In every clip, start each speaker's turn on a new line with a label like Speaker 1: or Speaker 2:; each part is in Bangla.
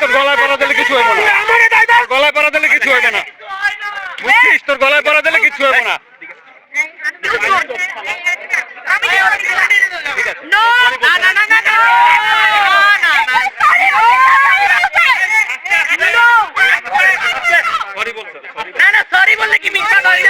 Speaker 1: তোর গলায় পরা দিলে কিছু হইব না তোর গলায় পরা দিলে কিছু হইবে না বুঝছিস তোর গলায় পরা দিলে কিছু হইব না
Speaker 2: No, না না না না না
Speaker 1: সরি বলছো
Speaker 2: না না সরি বললে কি মিথ্যা নয়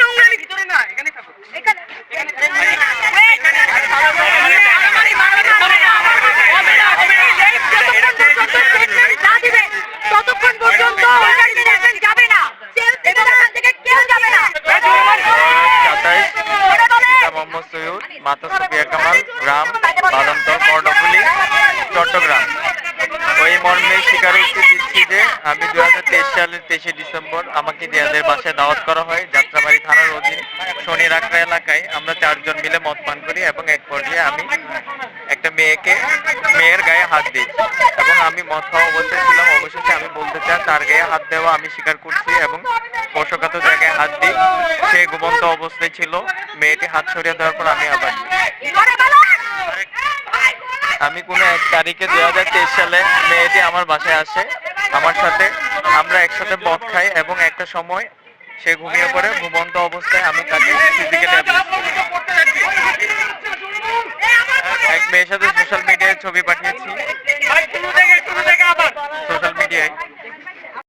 Speaker 2: নোংরামি ভিতরে না এখানে এখানে ততক্ষণ পর্যন্ত যাবে না কেউ যাবে না
Speaker 3: মোহাম্মদ সৈয়দ মাতা সুফিয়া কামাল গ্রাম বাদামতল কর্ণফুলি চট্টগ্রাম মর্মে স্বীকারোক্তি দিচ্ছি যে আমি দু হাজার তেইশ সালের তেইশে ডিসেম্বর আমাকে যাদের বাসায় দাওয়াত করা হয় যাত্রাবাড়ি থানার অধীন শনি রাখড়া এলাকায়। আমরা চারজন মিলে মদ পান করি এবং এক পর্যায়ে আমি একটা মেয়েকে, মেয়ের গায়ে হাত দিই এবং আমি মদ খাওয়া অবস্থায় ছিলাম। অবশেষে আমি বলতে চাই, তার গায়ে হাত দেওয়া আমি স্বীকার করছি এবং স্পর্শকাত জায়গায় হাত দিই। সে ঘুমন্ত অবস্থায় ছিল। মেয়েটি হাত সরিয়ে দেওয়ার পর আমি আবার। আমি কোনো এক তারিখে দু হাজার তেইশ সালে মেয়েটি আমার বাসায় আসে। আমার সাথে আমরা একসাথে মদ খাই এবং একটা সময় সে ঘুমিয়ে পড়ে, ঘুমন্ত অবস্থায় আমি তাকে এক মেয়ের সাথে সোশ্যাল মিডিয়ায় ছবি পাঠিয়েছি।